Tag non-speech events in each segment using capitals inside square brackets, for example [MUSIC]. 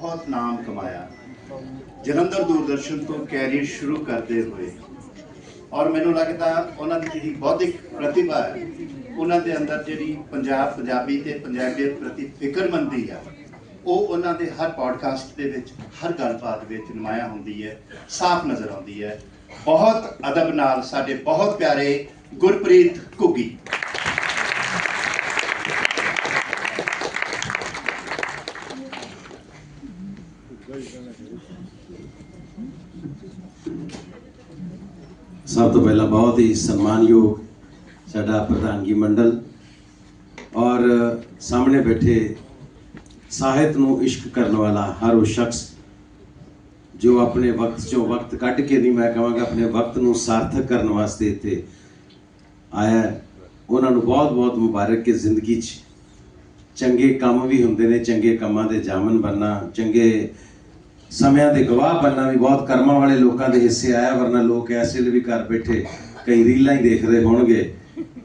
ਬਹੁਤ ਨਾਮ ਕਮਾਇਆ। ਜਲੰਧਰ ਦੂਰਦਰਸ਼ਨ ਤੋਂ ਕੈਰੀਅਰ ਸ਼ੁਰੂ ਕਰਦੇ ਹੋਏ। ਔਰ ਮੈਨੂੰ ਲੱਗਦਾ ਉਹਨਾਂ ਦੀ ਜਿਹੜੀ ਬੌਧਿਕ ਪ੍ਰਤਿਭਾ ਹੈ, ਉਹਨਾਂ ਦੇ ਅੰਦਰ ਜਿਹੜੀ ਪੰਜਾਬ, ਪੰਜਾਬੀ ਤੇ ਪੰਜਾਬੀਅਤ ਪ੍ਰਤੀ ਫਿਕਰਮੰਦੀ ਆ, ਉਹ ਉਹਨਾਂ ਦੇ ਹਰ ਪੋਡਕਾਸਟ ਦੇ ਵਿੱਚ, ਹਰ ਗੱਲਬਾਤ ਵਿੱਚ ਨਮਾਇਆ ਹੁੰਦੀ ਹੈ, ਸਾਫ਼ ਨਜ਼ਰ ਆਉਂਦੀ ਹੈ। ਬਹੁਤ ਅਦਬ ਨਾਲ ਸਾਡੇ ਬਹੁਤ ਪਿਆਰੇ ਗੁਰਪ੍ਰੀਤ ਘੁੱਗੀ। ਸਭ ਤੋਂ ਪਹਿਲਾਂ ਬਹੁਤ ਹੀ ਸਨਮਾਨਯੋਗ ਸਾਡਾ ਪ੍ਰਧਾਨਗੀ ਮੰਡਲ ਔਰ ਸਾਹਮਣੇ ਬੈਠੇ ਸਾਹਿਤ ਨੂੰ ਇਸ਼ਕ ਕਰਨ ਵਾਲਾ ਹਰ ਉਹ ਸ਼ਖਸ ਜੋ ਆਪਣੇ ਵਕਤ ਚੋਂ ਵਕਤ ਕੱਢ ਕੇ ਨਹੀਂ, ਮੈਂ ਕਹਾਂਗਾ ਆਪਣੇ ਵਕਤ ਨੂੰ ਸਾਰਥਕ ਕਰਨ ਵਾਸਤੇ ਇੱਥੇ ਆਇਆ ਉਹਨਾਂ ਨੂੰ ਬਹੁਤ-ਬਹੁਤ ਮੁਬਾਰਕ ਕਿ ਜ਼ਿੰਦਗੀ 'ਚ ਚੰਗੇ ਕੰਮ ਵੀ ਹੁੰਦੇ ਨੇ, ਚੰਗੇ ਕੰਮਾਂ ਦੇ ਜਾਮਨ ਬੰਨਾ ਚੰਗੇ ਸਮਿਆਂ ਦੇ ਗਵਾਹ ਬੰਨਾ ਵੀ ਬਹੁਤ ਕਰਮਾਂ ਵਾਲੇ ਲੋਕਾਂ ਦੇ ਹਿੱਸੇ ਆਇਆ, ਵਰਨਾ ਲੋਕ ਇਸ ਵੇਲੇ ਵੀ ਘਰ ਬੈਠੇ ਕਈ ਰੀਲਾਂ ਹੀ ਦੇਖਦੇ ਹੋਣਗੇ,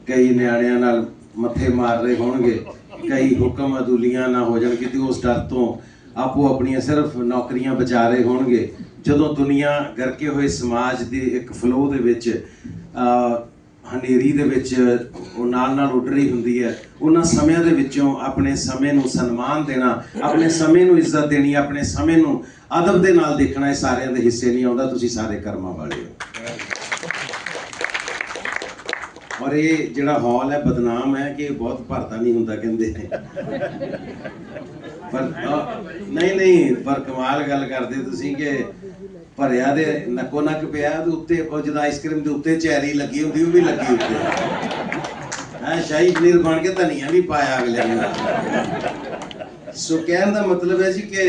ਕਈ ਨਿਆਣਿਆਂ ਨਾਲ ਮੱਥੇ ਮਾਰ ਰਹੇ ਹੋਣਗੇ, ਕਈ ਹੁਕਮ ਅਦੂਲੀਆਂ ਨਾ ਹੋ ਜਾਣ ਕਿਤੇ ਉਸ ਡਰ ਤੋਂ ਆਪੋ ਆਪਣੀਆਂ ਸਿਰਫ ਨੌਕਰੀਆਂ ਬਚਾ ਰਹੇ ਹੋਣਗੇ। ਜਦੋਂ ਦੁਨੀਆ ਗਰਕੇ ਹੋਏ ਸਮਾਜ ਦੇ ਇੱਕ ਫਲੋ ਦੇ ਵਿੱਚ ਹਨੇਰੀ ਦੇ ਵਿੱਚ ਉਹ ਨਾਲ ਨਾਲ ਉੱਡ ਰਹੀ ਹੁੰਦੀ ਹੈ। ਉਹਨਾਂ ਸਮਿਆਂ ਦੇ ਵਿੱਚੋਂ ਆਪਣੇ ਸਮੇਂ ਨੂੰ ਸਨਮਾਨ ਦੇਣਾ, ਆਪਣੇ ਸਮੇਂ ਨੂੰ ਇੱਜ਼ਤ ਦੇਣੀ, ਆਪਣੇ ਸਮੇਂ ਨੂੰ ਅਦਬ ਦੇ ਨਾਲ ਦੇਖਣਾ, ਇਹ ਸਾਰਿਆਂ ਦੇ ਹਿੱਸੇ ਨਹੀਂ ਆਉਂਦਾ। ਤੁਸੀਂ ਸਾਰੇ ਕਰਮਾਂ ਵਾਲੇ ਹੋ। ਔਰ ਇਹ ਜਿਹੜਾ ਹਾਲ ਹੈ, ਬਦਨਾਮ ਹੈ ਕਿ ਬਹੁਤ ਭਰਦਾ ਨਹੀਂ ਹੁੰਦਾ ਕਹਿੰਦੇ। ਪਰ ਨਹੀਂ ਨਹੀਂ, ਪਰ ਕਮਾਲ ਗੱਲ ਕਰਦੇ ਤੁਸੀਂ ਕਿ ਭਰਿਆ ਦੇ ਨੱਕੋ ਨੱਕ ਪਿਆ ਤੇ ਉੱਤੇ ਉਹ ਜਦ ਆਈਸਕ੍ਰੀਮ ਦੇ ਉੱਤੇ ਚੈਰੀ ਲੱਗੀ ਹੁੰਦੀ ਉਹ ਵੀ ਲੱਗੀ ਹੁੰਦੀ ਹੈ, ਸ਼ਾਹੀ ਪਨੀਰ ਬਣ ਕੇ ਧਨੀਆ ਵੀ ਪਾਇਆ ਅਗਲੇ ਨੇ। ਸੋ ਕਹਿਣ ਦਾ ਮਤਲਬ ਹੈ ਜੀ ਕਿ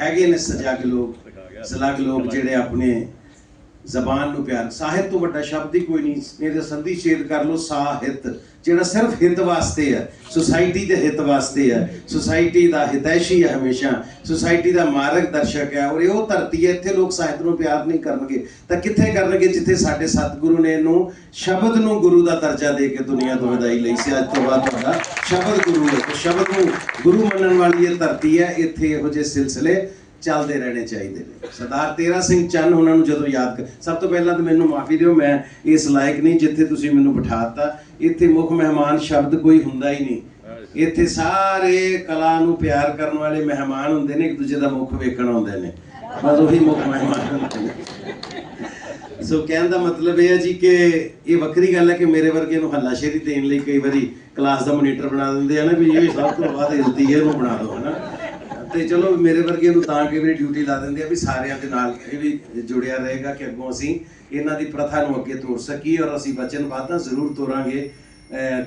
ਹੈਗੇ ਨੇ ਸਜਾਗ ਲੋਕ, ਸਲਗ ਲੋਕ ਜਿਹੜੇ ਆਪਣੇ ਜ਼ਬਾਨ ਨੂੰ ਪਿਆਰ। ਸਾਹਿਤ ਤੋਂ ਵੱਡਾ ਸ਼ਬਦ ਹੀ ਕੋਈ ਨਹੀਂ। ਮੇਰੇ ਸੰਧੀ ਛੇਦ ਕਰ ਲੋ ਸਾਹਿਤ। ਜਿਹੜਾ ਸਿਰਫ ਹਿੱਤ ਵਾਸਤੇ ਹੈ ਸੁਸਾਇਟੀ ਦੇ ਹਿੱਤ ਵਾਸਤੇ ਹੈ ਸੁਸਾਇਟੀ ਦਾ ਹਿਤੈਸ਼ੀ ਹੈ ਹਮੇਸ਼ਾ। ਸੁਸਾਇਟੀ ਦਾ ਮਾਰਗ ਦਰਸ਼ਕ ਹੈ ਔਰ ਇਹ ਉਹ ਧਰਤੀ ਹੈ, ਇੱਥੇ ਲੋਕ ਸਾਹਿਤ ਨੂੰ ਪਿਆਰ ਨਹੀਂ ਕਰਨਗੇ। ਤਾਂ ਕਿੱਥੇ ਕਰਨਗੇ? ਜਿੱਥੇ ਸਾਡੇ ਸਤਿਗੁਰੂ ਨੇ ਇਹਨੂੰ ਸ਼ਬਦ ਨੂੰ ਗੁਰੂ ਦਾ ਦਰਜਾ ਦੇ ਕੇ ਦੁਨੀਆ ਤੋਂ ਵਿਦਾਈ ਲਈ ਸੀ। ਅੱਜ ਤੋਂ ਬਾਅਦ ਤੁਹਾਡਾ ਸ਼ਬਦ ਗੁਰੂ ਹੈ। ਸ਼ਬਦ ਨੂੰ ਗੁਰੂ ਮੰਨਣ ਵਾਲੀ ਇਹ ਧਰਤੀ ਹੈ। ਇੱਥੇ ਇਹੋ ਜਿਹੇ ਸਿਲਸਿਲੇ ਚੱਲਦੇ ਰਹਿਣੇ ਚਾਹੀਦੇ ਨੇ। ਸਰਦਾਰ ਤੇਰਾ ਸਿੰਘ ਚੰਨ ਉਹਨਾਂ ਨੂੰ ਜਦੋਂ ਯਾਦ ਸਭ ਤੋਂ ਪਹਿਲਾਂ ਤਾਂ ਮੈਨੂੰ ਮਾਫੀ ਦਿਓ, ਮੈਂ ਇਸ ਲਾਇਕ ਨਹੀਂ ਜਿੱਥੇ ਤੁਸੀਂ ਮੈਨੂੰ ਬਿਠਾਤਾ। ਇੱਥੇ ਮੁੱਖ ਮਹਿਮਾਨ ਸ਼ਬਦ ਕੋਈ ਹੁੰਦਾ ਹੀ ਨਹੀਂ। ਇੱਥੇ ਸਾਰੇ ਕਲਾ ਨੂੰ ਪਿਆਰ ਕਰਨ ਵਾਲੇ ਮਹਿਮਾਨ ਹੁੰਦੇ ਨੇ, ਇੱਕ ਦੂਜੇ ਦਾ ਮੁੱਖ ਵੇਖਣ ਆਉਂਦੇ ਨੇ। ਬਸ ਉਹੀ ਮੁੱਖ ਮਹਿਮਾਨ ਹੁੰਦੇ ਨੇ। ਸੋ ਕਹਿਣ ਦਾ ਮਤਲਬ ਇਹ ਹੈ ਜੀ ਕਿ ਇਹ ਵੱਖਰੀ ਗੱਲ ਹੈ ਕਿ ਮੇਰੇ ਵਰਗੇ ਨੂੰ ਹੱਲਾਸ਼ੇਰੀ ਦੇਣ ਲਈ ਕਈ ਵਾਰੀ ਕਲਾਸ ਦਾ ਮੋਨੀਟਰ ਬਣਾ ਦਿੰਦੇ ਆ ਨਾ, ਵੀ ਇਹ ਸਭ ਤੋਂ ਵੱਧ ਹਿਲਦੀ ਹੈ, ਇਹਨੂੰ ਬਣਾ ਦਿਓ, ਹਨਾ? ਤੇ ਚਲੋ ਮੇਰੇ ਵਰਗੇ ਨੂੰ ਤਾਂ ਕਈ ਵਾਰੀ ਡਿਊਟੀ ਲਾ ਦਿੰਦੇ ਆ ਵੀ ਸਾਰਿਆਂ ਦੇ ਨਾਲ ਇਹ ਵੀ ਜੁੜਿਆ ਰਹੇਗਾ ਕਿ ਅੱਗੋਂ ਅਸੀਂ ਇਹਨਾਂ ਦੀ ਪ੍ਰਥਾ ਨੂੰ ਅੱਗੇ ਤੋਰ ਸਕੀਏ ਔਰ ਅਸੀਂ ਵਚਨਬੱਧਾਂ ਜ਼ਰੂਰ ਤੋਰਾਂਗੇ।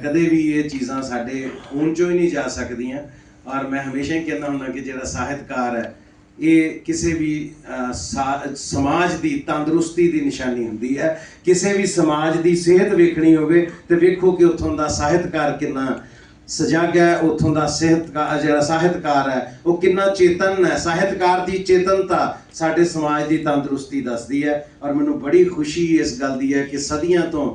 ਕਦੇ ਵੀ ਇਹ ਚੀਜ਼ਾਂ ਸਾਡੇ ਖੂਨ ਚੋਂ ਹੀ ਨਹੀਂ ਜਾ ਸਕਦੀਆਂ। ਔਰ ਮੈਂ ਹਮੇਸ਼ਾ ਹੀ ਕਹਿੰਦਾ ਹੁੰਦਾ ਕਿ ਜਿਹੜਾ ਸਾਹਿਤਕਾਰ ਹੈ, ਇਹ ਕਿਸੇ ਵੀ ਸਾ- ਸਮਾਜ ਦੀ ਤੰਦਰੁਸਤੀ ਦੀ ਨਿਸ਼ਾਨੀ ਹੁੰਦੀ ਹੈ। ਕਿਸੇ ਵੀ ਸਮਾਜ ਦੀ ਸਿਹਤ ਵੇਖਣੀ ਹੋਵੇ ਤੇ ਵੇਖੋ ਕਿ ਉੱਥੋਂ ਦਾ ਸਾਹਿਤਕਾਰ ਕਿੰਨਾ ਸਜਗ ਹੈ ਉੱਥੋਂ ਦਾ ਸਿਹਤਕਾਰ ਜਿਹੜਾ ਸਾਹਿਤਕਾਰ ਹੈ, ਉਹ ਕਿੰਨਾ ਚੇਤਨ ਹੈ? ਸਾਹਿਤਕਾਰ ਦੀ ਚੇਤਨਤਾ ਸਾਡੇ ਸਮਾਜ ਦੀ ਤੰਦਰੁਸਤੀ ਦੱਸਦੀ ਹੈ ਔਰ ਮੈਨੂੰ ਬੜੀ ਖੁਸ਼ੀ ਇਸ ਗੱਲ ਦੀ ਹੈ ਕਿ ਸਦੀਆਂ ਤੋਂ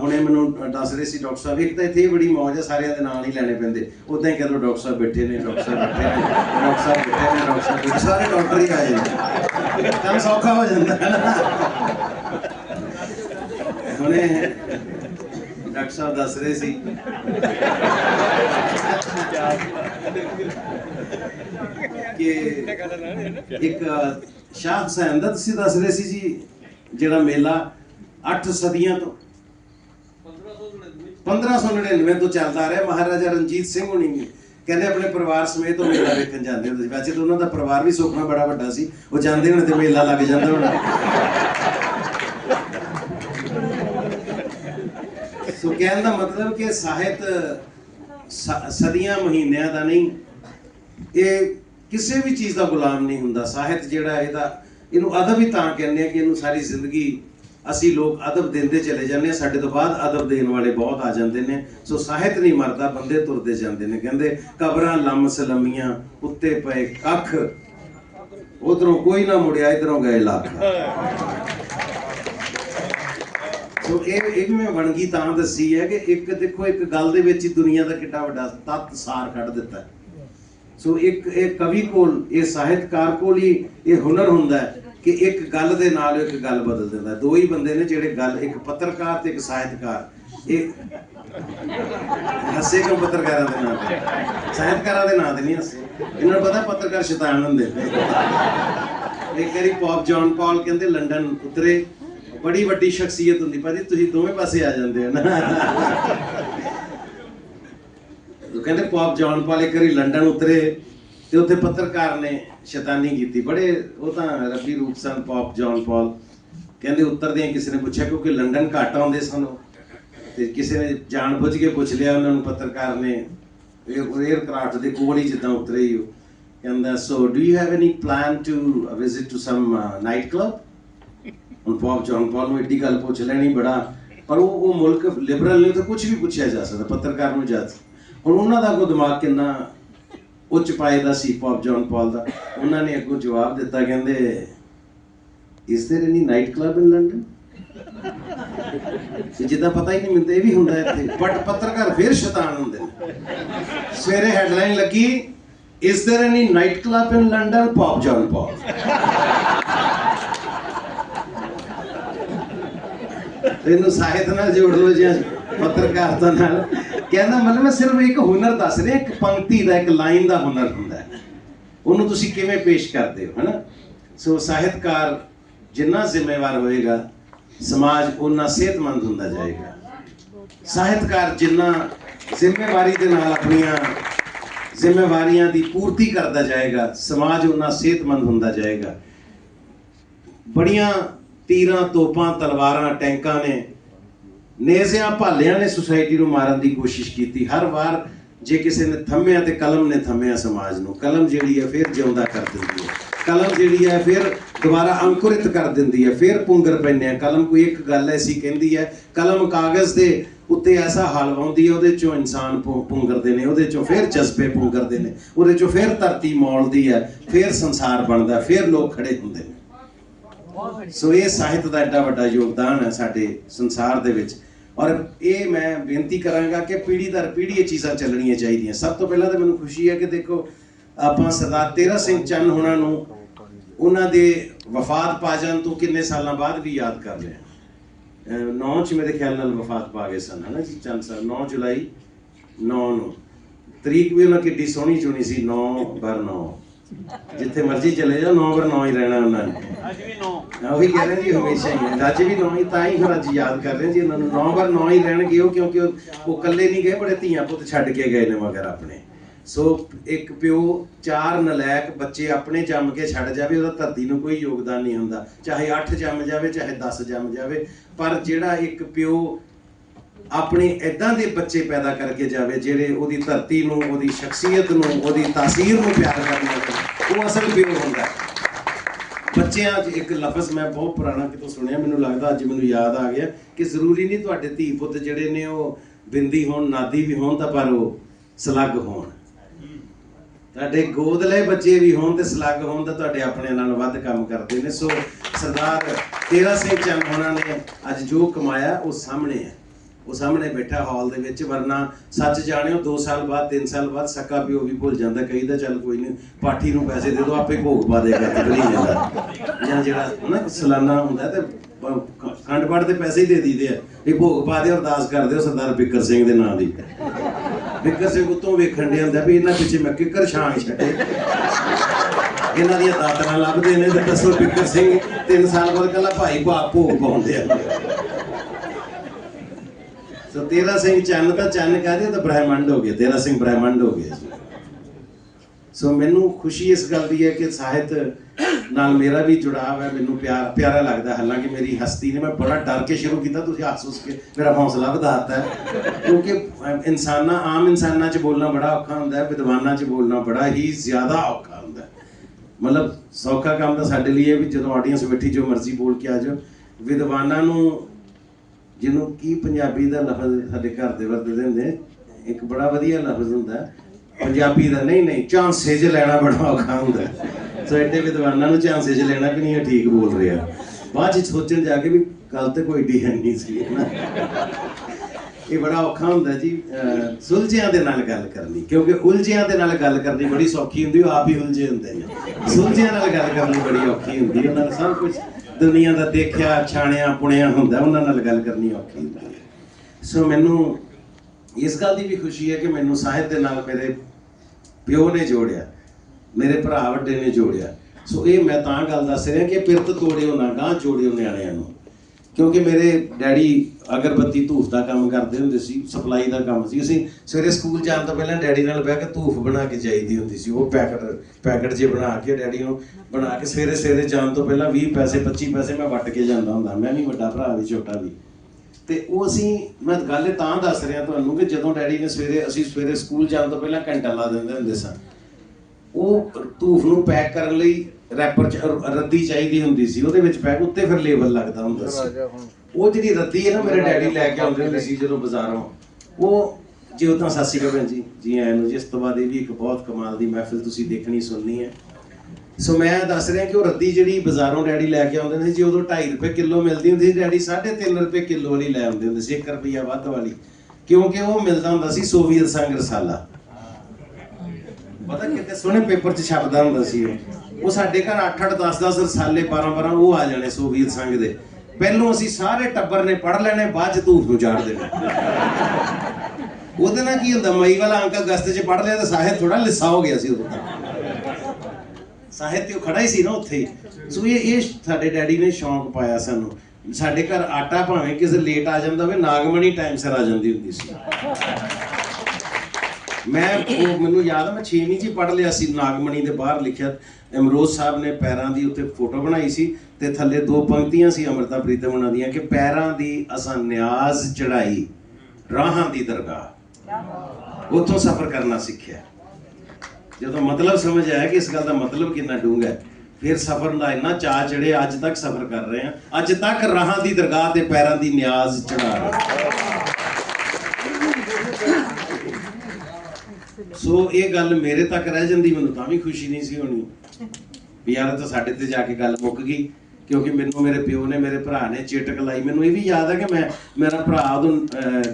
ਹੁਣੇ ਮੈਨੂੰ ਦੱਸ ਰਹੇ ਸੀ ਡਾਕਟਰ ਸਾਹਿਬ, ਇੱਕ ਤਾਂ ਇੱਥੇ ਬੜੀ ਮੌਜ ਹੈ, ਸਾਰਿਆਂ ਦੇ ਨਾਲ ਹੀ ਲੈਣੇ ਪੈਂਦੇ। ਉਦਾਂ ਹੀ ਕਹ ਡਾਕਟਰ ਸਾਹਿਬ ਬੈਠੇ ਨੇ, ਡਾਕਟਰ ਸਾਹਿਬ ਬੈਠੇ ਨੇ, ਡਾਕਟਰ ਸਾਹਿਬ ਬੈਠੇ ਨੇ, ਡਾਕਟਰ ਸਾਹਿਬ ਬੈਠੇ- ਸਾਰੇ ਡਾਕਟਰ ਹੀ ਆਏ ਨੇ ਕੰਮ ਸੌਖਾ ਹੋ ਜਾਂਦਾ। ਹੁਣੇ ਡਾਕਟਰ ਸਾਹਿਬ ਦੱਸ ਰਹੇ ਸੀ ਕਿ ਇੱਕ ਸ਼ਾਹ ਹੁਸੈਨ ਦਾ ਤੁਸੀਂ ਦੱਸ ਰਹੇ ਸੀ ਜੀ, ਜਿਹੜਾ ਮੇਲਾ 8 ਸਦੀਆਂ ਤੋਂ 1599 ਤੋਂ ਚੱਲਦਾ ਆ ਰਿਹਾ, ਮਹਾਰਾਜਾ ਰਣਜੀਤ ਸਿੰਘ ਹੁਣੀ ਕਹਿੰਦੇ ਆਪਣੇ ਪਰਿਵਾਰ ਸਮੇਤ ਉਹ ਮੇਲਾ ਵੇਖਣ ਜਾਂਦੇ ਹੁੰਦੇ ਸੀ। ਵੈਸੇ ਤਾਂ ਉਹਨਾਂ ਦਾ ਪਰਿਵਾਰ ਵੀ ਸੁਖਨਾ ਬੜਾ ਵੱਡਾ ਸੀ, ਉਹ ਜਾਂਦੇ ਹੋਣੇ ਤੇ ਮੇਲਾ ਲੱਗ ਜਾਂਦਾ ਹੋਣਾ। ਸੋ ਕਹਿਣ ਦਾ ਮਤਲਬ ਕਿ ਸਾਹਿਤ ਸਦੀਆਂ ਮਹੀਨਿਆਂ ਦਾ ਨਹੀਂ। ਇਹ ਕਿਸੇ ਵੀ ਚੀਜ਼ ਦਾ ਗੁਲਾਮ ਨਹੀਂ ਹੁੰਦਾ। ਸਾਹਿਤ ਜਿਹੜਾ ਇਹਦਾ, ਇਹਨੂੰ ਅਦਬ ਹੀ ਤਾਂ ਕਹਿੰਦੇ ਆ ਕਿ ਇਹਨੂੰ ਸਾਰੀ ਜ਼ਿੰਦਗੀ ਅਸੀਂ ਲੋਕ ਅਦਬ ਦਿੰਦੇ ਚਲੇ ਜਾਂਦੇ ਆ। ਸਾਡੇ ਤੋਂ ਬਾਅਦ ਅਦਬ ਦੇਣ ਵਾਲੇ ਬਹੁਤ ਆ ਜਾਂਦੇ ਨੇ। ਸੋ ਸਾਹਿਤ ਨਹੀਂ ਮਰਦਾ, ਬੰਦੇ ਤੁਰਦੇ ਜਾਂਦੇ ਨੇ। ਕਹਿੰਦੇ, ਕਬਰਾਂ ਲੰਮ ਲੰਮੀਆਂ ਉੱਤੇ ਪਏ ਕੱਖ। ਉਧਰੋਂ ਕੋਈ ਨਾ ਮੁੜਿਆ, ਇਧਰੋਂ ਗਏ ਲੱਖ। ਸੋ ਇਹ ਇਹ ਵੀ ਮੈਂ ਵਣਗੀ ਤਾਂ ਦੱਸੀ ਹੈ ਕਿ ਇੱਕ ਦੇਖੋ, ਇੱਕ ਗੱਲ ਦੇ ਵਿੱਚ ਹੀ ਦੁਨੀਆ ਦਾ ਕਿੱਡਾ ਵੱਡਾ ਤੱਤ ਸਾਰ ਕੱਢ ਦਿੱਤਾ ਸੋ ਇੱਕ ਇਹ ਕਵੀ ਕੋਲ, ਇਹ ਸਾਹਿਤਕਾਰ ਕੋਲ ਹੀ ਇਹ ਹੁਨਰ ਹੁੰਦਾ ਹੈ ਕਿ ਇੱਕ ਗੱਲ ਦੇ ਨਾਲ ਇੱਕ ਗੱਲ ਬਦਲ ਦਿੰਦਾ ਦੋ ਹੀ ਬੰਦੇ ਨੇ ਜਿਹੜੇ ਗੱਲ, ਇੱਕ ਪੱਤਰਕਾਰ ਤੇ ਇੱਕ ਸਾਹਿਤਕਾਰ। ਇਹ ਹੱਸੇ ਕਿਉਂ ਪੱਤਰਕਾਰਾਂ ਦੇ ਨਾਂ ਤੇ? ਸਾਹਿਤਕਾਰਾਂ ਦੇ ਨਾਂ ਤੇ ਨਹੀਂ ਹੱਸੇ। ਇਹਨਾਂ ਨੂੰ ਪਤਾ ਪੱਤਰਕਾਰ ਸ਼ੈਤਾਨ ਹੁੰਦੇ ਇੱਕ ਵਾਰੀ ਪੌਪ ਜੌਨ ਪਾਲ ਕਹਿੰਦੇ, ਲੰਡਨ ਉਤਰੇ ਬੜੀ ਵੱਡੀ ਸ਼ਖਸੀਅਤ ਹੁੰਦੀ, ਭਾਜੀ, ਤੁਸੀਂ ਦੋਵੇਂ ਪਾਸੇ ਆ ਜਾਂਦੇ ਹੋ ਨਾ। ਉਹ ਕਹਿੰਦੇ ਪੌਪ ਜੌਨ ਪਾਲ ਇੱਕ ਵਾਰੀ ਲੰਡਨ ਉਤਰੇ ਤੇ ਉੱਥੇ ਪੱਤਰਕਾਰ ਨੇ ਸ਼ੈਤਾਨੀ ਕੀਤੀ। ਬੜੇ, ਉਹ ਤਾਂ ਰੱਬੀ ਰੂਪ ਸਨ ਪੌਪ ਜੌਨ ਪਾਲ। ਕਹਿੰਦੇ ਉਤਰਦੇ ਕਿਸੇ ਨੇ ਪੁੱਛਿਆ, ਕਿਉਂਕਿ ਲੰਡਨ ਘੱਟ ਆਉਂਦੇ ਸਨ ਉਹ। ਤੇ ਕਿਸੇ ਨੇ ਜਾਣ ਬੁੱਝ ਕੇ ਪੁੱਛ ਲਿਆ, ਉਹਨਾਂ ਨੂੰ ਪੱਤਰਕਾਰ ਨੇ। 에ਅਰਕ੍ਰਾਫਟ ਦੇ ਕੋਲ ਹੀ ਜਿੱਦਾਂ ਉਤਰੇ ਹੀ ਉਹ। ਕਹਿੰਦਾ so do you have any plan to visit to some night club ਹੁਣ ਪੌਪ ਜੌਨ ਪਾਲ ਨੂੰ ਇੱਡੀ ਗੱਲ ਪੁੱਛ ਲੈਣੀ ਬੜਾ, ਪਰ ਉਹ ਉਹ ਮੁਲਕ ਲਿਬਰਲ ਨੇ ਤਾਂ ਕੁਝ ਵੀ ਪੁੱਛਿਆ ਜਾ ਸਕਦਾ, ਪੱਤਰਕਾਰ ਨੂੰ ਜਾ ਹੁਣ ਉਹਨਾਂ ਦਾ ਕੋ ਦਿਮਾਗ ਕਿੰਨਾ ਉੱਚ ਪਾਏ ਦਾ ਸੀ ਪੌਪ ਜੌਨ ਪਾਲ ਦਾ? ਉਹਨਾਂ ਨੇ ਅੱਗੋਂ ਜਵਾਬ ਦਿੱਤਾ, ਕਹਿੰਦੇ is there any night club in London ਜਿੱਦਾਂ ਪਤਾ ਹੀ ਨਹੀਂ ਮਿਲਦਾ, ਇਹ ਵੀ ਹੁੰਦਾ ਇੱਥੇ। ਬਟ ਪੱਤਰਕਾਰ ਫੇਰ ਸ਼ੈਤਾਨ ਹੁੰਦੇ ਨੇ। ਸਵੇਰੇ ਹੈਡਲਾਈਨ ਲੱਗੀ is there any night club in London Pope John Paul ਤੈਨੂੰ ਸਾਹਿਤ ਨਾਲ ਜੋੜ ਲਓ ਜਾਂ ਪੱਤਰਕਾਰਤਾ ਨਾਲ। ਕਹਿੰਦਾ, ਮਤਲਬ ਮੈਂ ਸਿਰਫ ਇੱਕ ਹੁਨਰ ਦੱਸ ਰਿਹਾ, ਇੱਕ ਪੰਕਤੀ ਦਾ, ਇੱਕ ਲਾਈਨ ਦਾ ਹੁਨਰ ਹੁੰਦਾ ਉਹਨੂੰ ਤੁਸੀਂ ਕਿਵੇਂ ਪੇਸ਼ ਕਰਦੇ ਹੋ, ਹਨਾ? ਸੋ ਸਾਹਿਤਕਾਰ ਜਿੰਨਾ ਜ਼ਿੰਮੇਵਾਰ ਹੋਏਗਾ, ਸਮਾਜ ਉਨਾ ਸਿਹਤਮੰਦ ਹੁੰਦਾ ਜਾਏਗਾ। ਸਾਹਿਤਕਾਰ ਜਿੰਨਾ ਜ਼ਿੰਮੇਵਾਰੀ ਦੇ ਨਾਲ ਆਪਣੀਆਂ ਜ਼ਿੰਮੇਵਾਰੀਆਂ ਦੀ ਪੂਰਤੀ ਕਰਦਾ ਜਾਏਗਾ, ਸਮਾਜ ਉਨਾ ਸਿਹਤਮੰਦ ਹੁੰਦਾ ਜਾਏਗਾ। ਬੜੀਆਂ ਤੀਰਾਂ ਤੋਪਾਂ, ਤਲਵਾਰਾਂ, ਟੈਂਕਾਂ ਨੇ ਨੇਜ਼ਿਆਂ ਭਾਲਿਆਂ ਨੇ ਸੁਸਾਇਟੀ ਨੂੰ ਮਾਰਨ ਦੀ ਕੋਸ਼ਿਸ਼ ਕੀਤੀ। ਹਰ ਵਾਰ ਜੇ ਕਿਸੇ ਨੇ ਥੰਮਿਆ ਤੇ ਕਲਮ ਨੇ ਥੰਮਿਆ ਸਮਾਜ ਨੂੰ। ਕਲਮ ਜਿਹੜੀ ਹੈ ਫਿਰ ਜਿਉਂਦਾ ਕਰ ਦਿੰਦੀ ਹੈ। ਕਲਮ ਜਿਹੜੀ ਹੈ ਫਿਰ ਦੁਬਾਰਾ ਅੰਕੁਰਿਤ ਕਰ ਦਿੰਦੀ ਹੈ। ਫਿਰ ਪੁੰਗਰ ਪੈਂਦੇ ਆ। ਕਲਮ ਕੋਈ ਇੱਕ ਗੱਲ ਐਸੀ ਕਹਿੰਦੀ ਹੈ, ਕਲਮ ਕਾਗਜ਼ ਦੇ ਉੱਤੇ ਐਸਾ ਹਲ ਵਾਉਂਦੀ ਹੈ, ਉਹਦੇ ਚੋਂ ਇਨਸਾਨ ਪੁ- ਪੁੰਗਰਦੇ ਨੇ, ਉਹਦੇ ਚੋਂ ਫਿਰ ਜਜ਼ਬੇ ਪੁੰਗਰਦੇ ਨੇ, ਉਹਦੇ ਚੋਂ ਫਿਰ ਧਰਤੀ ਮੌਲਦੀ ਹੈ, ਫਿਰ ਸੰਸਾਰ ਬਣਦਾ, ਫਿਰ ਲੋਕ ਖੜੇ ਹੁੰਦੇ ਨੇ। ਸੋ ਇਹ ਸਾਹਿਤ ਦਾ ਐਡਾ ਵੱਡਾ ਯੋਗਦਾਨ ਹੈ ਸਾਡੇ ਸੰਸਾਰ ਦੇ ਵਿੱਚ। ਔਰ ਇਹ ਮੈਂ ਬੇਨਤੀ ਕਰਾਂਗਾ ਕਿ ਪੀੜੀ ਦਰ ਪੀੜੀ ਇਹ ਚੀਜ਼ਾਂ ਚੱਲਣੀਆਂ ਚਾਹੀਦੀਆਂ। ਸਭ ਤੋਂ ਪਹਿਲਾਂ ਤਾਂ ਮੈਨੂੰ ਖੁਸ਼ੀ ਹੈ ਕਿ ਦੇਖੋ, ਆਪਾਂ ਸਰਦਾਰ ਤੇਰਾ ਸਿੰਘ ਚੰਨ ਹੋਣਾ ਨੂੰ ਉਹਨਾਂ ਦੇ ਵਫਾਤ ਪਾ ਜਾਣ ਤੋਂ ਕਿੰਨੇ ਸਾਲਾਂ ਬਾਅਦ ਵੀ ਯਾਦ ਕਰ ਰਹੇ ਹਾਂ। 9 ਚ ਮੇਰੇ ਖਿਆਲ ਨਾਲ ਵਫਾਤ ਪਾ ਗਏ ਸਨ, ਹਨਾ ਜੀ ਚੰਨ ਸਾਹਿਬ? 9 ਜੁਲਾਈ 9 ਨੂੰ। ਤਰੀਕ ਵੀ ਉਹਨਾਂ ਕਿੱਡੀ ਸੋਹਣੀ ਚੁਣੀ ਸੀ 9 ਬਰ 9 ਜਿੱਥੇ ਮਰਜ਼ੀ ਚਲੇ ਜਾਓ 9 ਬਰ 9 ਹੀ ਰਹਿਣਾ ਉਹਨਾਂ ਨੇ। ਅੱਜ ਵੀ ਨੋ। ਉਹੀ ਕਹਿ ਰਿਹਾ ਜੀ, ਹਮੇਸ਼ਾ ਹੀ ਅੱਜ ਵੀ ਨੌਂ ਹੀ, ਤਾਂ ਹੀ ਫਿਰ ਅੱਜ ਯਾਦ ਕਰ ਰਹੇ ਜੀ ਉਹਨਾਂ ਨੂੰ। ਨੌਂ ਵਾਰ ਨੌਂ ਹੀ ਰਹਿਣਗੇ ਉਹ, ਕਿਉਂਕਿ ਉਹ ਇਕੱਲੇ ਨਹੀਂ ਗਏ, ਬੜੇ ਧੀਆਂ ਪੁੱਤ ਛੱਡ ਕੇ ਗਏ ਨੇ ਮਗਰ ਆਪਣੇ। ਸੋ ਇੱਕ ਪਿਓ, ਚਾਰ ਨਲਾਇਕ ਬੱਚੇ ਆਪਣੇ ਜੰਮ ਕੇ ਛੱਡ ਜਾਵੇ, ਉਹਦਾ ਧਰਤੀ ਨੂੰ ਕੋਈ ਯੋਗਦਾਨ ਨਹੀਂ ਹੁੰਦਾ। ਚਾਹੇ 8 ਜੰਮ ਜਾਵੇ, ਚਾਹੇ 10 ਜੰਮ ਜਾਵੇ, ਪਰ ਜਿਹੜਾ ਇੱਕ ਪਿਓ ਆਪਣੇ ਇਦਾਂ ਦੇ ਬੱਚੇ ਪੈਦਾ ਕਰਕੇ ਜਾਵੇ, ਜਿਹੜੇ ਉਹਦੀ ਧਰਤੀ ਨੂੰ, ਉਹਦੀ ਸ਼ਖਸੀਅਤ ਨੂੰ, ਉਹਦੀ ਤਾਸੀਰ ਨੂੰ ਪਿਆਰ ਕਰਨ ਉਹ ਅਸਲ ਪਿਓ ਹੁੰਦਾ ਹੈ। ਬੱਚਿਆਂ 'ਚ ਇੱਕ ਲਫ਼ਜ਼ ਮੈਂ ਬਹੁਤ ਪੁਰਾਣਾ ਕਿਤੋਂ ਸੁਣਿਆ, ਮੈਨੂੰ ਲੱਗਦਾ ਅੱਜ ਮੈਨੂੰ ਯਾਦ ਆ ਗਿਆ ਕਿ ਜ਼ਰੂਰੀ ਨਹੀਂ ਤੁਹਾਡੇ ਧੀ ਪੁੱਤ ਜਿਹੜੇ ਨੇ ਉਹ ਬਿੰਦੀ ਹੋਣ, ਨਾਦੀ ਵੀ ਹੋਣ ਤਾਂ ਪਰ ਉਹ ਸਲੱਗ ਹੋਣ। ਤੁਹਾਡੇ ਗੋਦਲੇ ਬੱਚੇ ਵੀ ਹੋਣ ਤੇ ਸਲੱਗ ਹੋਣ ਤਾਂ ਤੁਹਾਡੇ ਆਪਣੇ ਨਾਲ ਵੱਧ ਕੰਮ ਕਰਦੇ ਨੇ। ਸੋ ਸਰਦਾਰ ਤੇਰਾ ਸਿੰਘ ਚੰਦ ਹੋਣਾ ਨੇ ਅੱਜ ਜੋ ਕਮਾਇਆ ਉਹ ਸਾਹਮਣੇ ਹੈ ਉਹ ਸਾਹਮਣੇ ਬੈਠਾ ਹਾਲ ਦੇ ਵਿੱਚ, ਵਰਨਾ ਸੱਚ ਜਾਣਿਓ 2 ਸਾਲ ਬਾਅਦ 3 ਸਾਲ ਬਾਅਦ ਸਕਾ ਪਿਓ ਵੀ ਭੁੱਲ ਜਾਂਦਾ ਕਹੀਦਾ ਚੱਲ ਕੋਈ ਨਹੀਂ ਪਾਠੀ ਨੂੰ ਪੈਸੇ ਦੇ ਦਿਓ ਆਪੇ ਭੋਗ ਪਾ ਦੇਗਾ ਤਕਲੀ ਜਾਂਦਾ ਜਾਂ ਜਿਹੜਾ ਨਾ ਸਾਲਾਨਾ ਹੁੰਦਾ ਤੇ ਖੰਡ ਪਾਠ ਦੇ ਪੈਸੇ ਹੀ ਦੇ ਦਈਦੇ ਆ। ਇਹ ਭੋਗ ਪਾ ਦਿਓ, ਅਰਦਾਸ ਕਰ ਦਿਓ, ਸਰਦਾਰ ਬਿੱਕਰ ਸਿੰਘ ਦੇ ਨਾਂ ਦੀ। ਬਿੱਕਰ ਸਿੰਘ ਉਤੋਂ ਵੇਖਣ ਦੇ ਹੁੰਦਾ ਵੀ ਇਹਨਾਂ ਪਿੱਛੇ ਮੈਂ ਕਿੱਕਰ ਛਾਂਗ ਛੱਡੇ। ਇਹਨਾਂ ਦੀਆਂ ਦਾਤਰਾਂ ਲੱਭਦੇ ਨੇ ਤੇ ਦੱਸੋ ਬਿੱਕਰ ਸਿੰਘ 3 ਸਾਲ ਬਾਅਦ ਕੱਲਾ ਭਾਈ ਭਾਪ ਭੋਗ ਪਾਉਂਦੇ ਆ। ਸੋ ਤੇਰਾ ਸਿੰਘ ਚੰਨ ਤਾਂ ਚੰਨ ਕਹਦੇ ਉਹ ਤਾਂ ਬ੍ਰਹਿਮੰਡ ਹੋ ਗਿਆ, ਤੇਰਾ ਸਿੰਘ ਬ੍ਰਹਿਮੰਡ ਹੋ ਗਿਆ ਸੋ ਮੈਨੂੰ ਖੁਸ਼ੀ ਇਸ ਗੱਲ ਦੀ ਹੈ ਕਿ ਸਾਹਿਤ ਨਾਲ ਮੇਰਾ ਵੀ ਜੁੜਾਵ ਹੈ, ਮੈਨੂੰ ਪਿਆਰ, ਪਿਆਰਾ ਲੱਗਦਾ ਹਾਲਾਂਕਿ ਮੇਰੀ ਹਸਤੀ ਨੇ ਮੈਂ ਬੜਾ ਡਰ ਕੇ ਸ਼ੁਰੂ ਕੀਤਾ, ਤੁਸੀਂ ਹੱਸ ਹੱਸ ਕੇ ਮੇਰਾ ਹੌਸਲਾ ਵਧਾਤਾ ਹੈ। ਕਿਉਂਕਿ ਇਨਸਾਨਾਂ, ਆਮ ਇਨਸਾਨਾਂ 'ਚ ਬੋਲਣਾ ਬੜਾ ਔਖਾ ਹੁੰਦਾ ਹੈ, ਵਿਦਵਾਨਾਂ 'ਚ ਬੋਲਣਾ ਬੜਾ ਹੀ ਜ਼ਿਆਦਾ ਔਖਾ ਹੁੰਦਾ ਹੈ। ਮਤਲਬ ਸੌਖਾ ਕੰਮ ਤਾਂ ਸਾਡੇ ਲਈ ਹੈ ਵੀ ਜਦੋਂ ਆਡੀਅנס ਬੈਠੀ, ਜੋ ਮਰਜ਼ੀ ਬੋਲ ਕੇ ਆ ਜਾਓ। ਵਿਦਵਾਨਾਂ ਨੂੰ ਜਿਹਨੂੰ ਕੀ ਪੰਜਾਬੀ ਦਾ ਲਫ਼ਜ਼ ਸਾਡੇ ਘਰ ਦੇ ਵਰਤਦੇ ਹੁੰਦੇ, ਇੱਕ ਬੜਾ ਵਧੀਆ ਲਫ਼ਜ਼ ਹੁੰਦਾ, ਪੰਜਾਬੀ ਦਾ ਨਹੀਂ ਨਹੀਂ ਚਾਂਸੇਜ ਲੈਣਾ ਬੜਾ ਔਖਾ ਹੁੰਦਾ। ਸੋ ਐਡੇ ਵਿਦਵਾਨਾਂ ਨੂੰ ਚਾਂਸੇਜ ਲੈਣਾ ਵੀ ਨਹੀਂ ਠੀਕ ਬੋਲ ਰਿਹਾ। ਬਾਅਦ ਚ ਸੋਚਣ ਜਾ ਕੇ ਵੀ ਗੱਲ ਤੇ ਕੋਈ ਡੀ ਨਹੀਂ ਸੀ ਨਾ? ਇਹ ਬੜਾ ਔਖਾ ਹੁੰਦਾ ਜੀ ਸੁਲਝਿਆਂ ਦੇ ਨਾਲ ਗੱਲ ਕਰਨੀ, ਕਿਉਂਕਿ ਉਲਝਿਆਂ ਦੇ ਨਾਲ ਗੱਲ ਕਰਨੀ ਬੜੀ ਸੌਖੀ ਹੁੰਦੀ, ਉਹ ਆਪ ਹੀ ਉਲਝੇ ਹੁੰਦੇ ਨੇ। ਸੁਲਝਿਆਂ ਨਾਲ ਗੱਲ ਕਰਨੀ ਬੜੀ ਔਖੀ ਹੁੰਦੀ, ਉਹਨਾਂ ਨੂੰ ਸਭ ਕੁਝ ਦੁਨੀਆ ਦਾ ਦੇਖਿਆ, ਛਾਣਿਆ, ਪੁਣਿਆ ਹੁੰਦਾ, ਉਹਨਾਂ ਨਾਲ ਗੱਲ ਕਰਨੀ ਔਖੀ ਹੁੰਦੀ ਹੈ। ਸੋ ਮੈਨੂੰ ਇਸ ਗੱਲ ਦੀ ਵੀ ਖੁਸ਼ੀ ਹੈ ਕਿ ਮੈਨੂੰ ਸਾਹਿਤ ਦੇ ਨਾਲ ਮੇਰੇ ਪਿਓ ਨੇ ਜੋੜਿਆ, ਮੇਰੇ ਭਰਾ ਵੱਡੇ ਨੇ ਜੋੜਿਆ। ਸੋ ਇਹ ਮੈਂ ਤਾਂ ਗੱਲ ਦੱਸ ਰਿਹਾ ਕਿ ਪਿਰਤ ਤੋੜਿਓ ਨਾ ਗਾਂ ਜੋੜਿਓ ਨਿਆਣਿਆਂ ਨੂੰ। ਕਿਉਂਕਿ ਮੇਰੇ ਡੈਡੀ ਅਗਰਬੱਤੀ ਧੂਫ ਦਾ ਕੰਮ ਕਰਦੇ ਹੁੰਦੇ ਸੀ, ਸਪਲਾਈ ਦਾ ਕੰਮ ਸੀ। ਅਸੀਂ ਸਵੇਰੇ ਸਕੂਲ ਜਾਣ ਤੋਂ ਪਹਿਲਾਂ ਡੈਡੀ ਨਾਲ ਬਹਿ ਕੇ ਧੂਫ ਬਣਾ ਕੇ ਜਾਈਦੀ ਹੁੰਦੀ ਸੀ। ਉਹ ਪੈਕਟ ਪੈਕਟ ਜੇ ਬਣਾ ਕੇ ਡੈਡੀ ਨੂੰ ਬਣਾ ਕੇ ਸਵੇਰੇ ਸਵੇਰੇ ਜਾਣ ਤੋਂ ਪਹਿਲਾਂ 20 ਪੈਸੇ 25 ਪੈਸੇ ਮੈਂ ਵੱਟ ਕੇ ਜਾਂਦਾ ਹੁੰਦਾ। ਮੈਂ ਵੀ ਵੱਡਾ ਭਰਾ ਵੀ, ਛੋਟਾ ਵੀ। ਤੇ ਉਹ ਅਸੀਂ, ਮੈਂ ਗੱਲ ਤਾਂ ਦੱਸ ਰਿਹਾ ਤੁਹਾਨੂੰ ਕਿ ਜਦੋਂ ਡੈਡੀ ਨੇ ਸਵੇਰੇ, ਅਸੀਂ ਸਵੇਰੇ ਸਕੂਲ ਜਾਣ ਤੋਂ ਪਹਿਲਾਂ ਘੰਟਾ ਲਾ ਦਿੰਦੇ ਹੁੰਦੇ ਸਾਂ। ਉਹ ਧੂਫ ਨੂੰ ਪੈਕ ਕਰਨ ਲਈ ਰੈਪਰ ਚ ਰੱਦੀ ਚਾਹੀਦੀ ਹੁੰਦੀ ਸੀ ਉਹਦੇ ਵਿੱਚ ਪੈਕ ਉੱਤੇ ਫਿਰ ਲੇਬਲ ਲੱਗਦਾ ਹੁੰਦਾ ਸੀ। ਉਹ ਜਿਹੜੀ ਰੱਦੀ ਹੈ ਨਾ ਮੇਰੇ ਡੈਡੀ ਲੈ ਕੇ ਆਉਂਦੇ ਹੁੰਦੇ ਸੀ ਜਦੋਂ ਬਾਜ਼ਾਰੋਂ ਉਹ ਜੇ ਤਾਂ ਸਤਿ ਸ਼੍ਰੀ ਅਕਾਲ ਜੀ ਜੀ ਆਇਆਂ ਨੂੰ ਜੀ ਇਸ ਤੋਂ ਬਾਅਦ ਇਹ ਵੀ ਇੱਕ ਬਹੁਤ ਕਮਾਲ ਦੀ ਮਹਿਫਿਲ ਤੁਸੀਂ ਦੇਖਣੀ ਸੁਣਨੀ ਹੈ। ਸੋ ਮੈਂ ਦੱਸ ਰਿਹਾ ਕਿ ਉਹ ਰੱਦੀ ਜਿਹੜੀ ਬਾਜ਼ਾਰੋਂ ਡੈਡੀ ਲੈ ਕੇ ਆਉਂਦੇ ਸੀ ਜੀ ਉਦੋਂ 2.5 ਰੁਪਏ ਕਿਲੋ ਮਿਲਦੀ ਹੁੰਦੀ ਸੀ ਡੈਡੀ 3.5 ਰੁਪਏ ਕਿਲੋ ਵਾਲੀ ਲੈ ਆਉਂਦੇ ਹੁੰਦੇ ਸੀ 1 ਰੁਪਿਆ ਵੱਧ ਵਾਲੀ। ਕਿਉਂਕਿ ਉਹ ਮਿਲਦਾ ਹੁੰਦਾ ਸੀ ਸੋਵੀਅਤ ਸੰਘ ਰਸਾਲਾ ਪਤਾ ਕਿਤੇ ਸੋਹਣੇ ਪੇਪਰ 'ਚ ਛਪਦਾ ਹੁੰਦਾ ਸੀ ਉਹ। ਉਹ ਸਾਡੇ ਘਰ 8-8 10-10 ਰਸਾਲੇ 12-12 ਉਹ ਆ ਜਾਣੇ ਸੋਵੀਅਤ ਸਿੰਘ ਦੇ। ਪਹਿਲੋਂ ਅਸੀਂ ਸਾਰੇ ਟੱਬਰ ਨੇ ਪੜ ਲੈਣੇ, ਬਾਅਦ 'ਚ ਧੂਫ ਨੂੰ ਚਾੜ ਦੇਣੇ। ਉਹਦੇ ਨਾਲ ਕੀ ਹੁੰਦਾ, ਮਈ ਵਾਲਾ ਅੰਕ ਅਗਸਤ 'ਚ ਪੜ ਲਿਆ ਤਾਂ ਸਾਹਿਤ ਥੋੜਾ ਲਿੱਸਾ ਹੋ ਗਿਆ ਸੀ ਉਦੋਂ ਤੱਕ ਸਾਹਿਤ ਤੇ ਉਹ ਖੜਾ ਹੀ ਸੀ ਨਾ ਉੱਥੇ ਹੀ। ਸੋ ਇਹ ਇਹ ਸਾਡੇ ਡੈਡੀ ਨੇ ਸ਼ੌਂਕ ਪਾਇਆ ਸਾਨੂੰ। ਸਾਡੇ ਘਰ ਆਟਾ ਭਾਵੇਂ ਕਿਸੇ ਲੇਟ ਆ ਜਾਂਦਾ ਹੋਵੇ, ਨਾਗਮਣੀ ਟਾਈਮ ਸਿਰ ਆ ਜਾਂਦੀ ਹੁੰਦੀ ਸੀ। ਮੈਂ ਉਹ ਮੈਨੂੰ ਯਾਦ ਆ, ਮੈਂ 6ਵੀਂ ਚ ਹੀ ਪੜ੍ਹ ਲਿਆ ਸੀ, ਨਾਗਮਣੀ ਦੇ ਬਾਹਰ ਲਿਖਿਆ। ਅਮਰੋਜ਼ ਸਾਹਿਬ ਨੇ ਪੈਰਾਂ ਦੀ ਉੱਤੇ ਫੋਟੋ ਬਣਾਈ ਸੀ ਤੇ ਥੱਲੇ ਦੋ ਪੰਕਤੀਆਂ ਸੀ ਅਮਰਤਾ, ਪ੍ਰੀਤਮ ਉਹਨਾਂ ਦੀਆਂ ਕਿ ਪੈਰਾਂ ਦੀ ਅਸਾਂ ਨਿਆਜ਼ ਚੜਾਈ ਰਾਹਾਂ ਦੀ ਦਰਗਾਹ। ਉੱਥੋਂ ਸਫ਼ਰ ਕਰਨਾ ਸਿੱਖਿਆ। ਜਦੋਂ ਮਤਲਬ ਸਮਝ ਆਇਆ ਕਿ ਇਸ ਗੱਲ ਦਾ ਮਤਲਬ ਕਿੰਨਾ ਡੂੰਘਾ ਹੈ, ਫਿਰ ਸਫ਼ਰ ਦਾ ਇੰਨਾ ਚਾਅ ਚੜੇ ਅੱਜ ਤੱਕ ਸਫ਼ਰ ਕਰ ਰਹੇ ਹਾਂ। ਅੱਜ ਤੱਕ ਰਾਹਾਂ ਦੀ ਦਰਗਾਹ ਤੇ ਪੈਰਾਂ ਦੀ ਨਿਆਜ਼ ਚੜਾ ਰਹੇ ਸੋ ਇਹ ਗੱਲ ਮੇਰੇ ਤੱਕ ਰਹਿ ਜਾਂਦੀ, ਮੈਨੂੰ ਤਾਂ ਵੀ ਖੁਸ਼ੀ ਨਹੀਂ ਸੀ ਹੋਣੀ। ਵੀ ਯਾਰ ਤਾਂ ਸਾਡੇ ਤੇ ਜਾ ਕੇ ਗੱਲ ਮੁੱਕ ਗਈ, ਕਿਉਂਕਿ ਮੈਨੂੰ ਮੇਰੇ ਪਿਓ ਨੇ, ਮੇਰੇ ਭਰਾ ਨੇ ਚੇਟਕ ਲਾਈ। ਮੈਨੂੰ ਇਹ ਵੀ ਯਾਦ ਹੈ ਕਿ ਮੈਂ, ਮੇਰਾ ਭਰਾ ਉਦੋਂ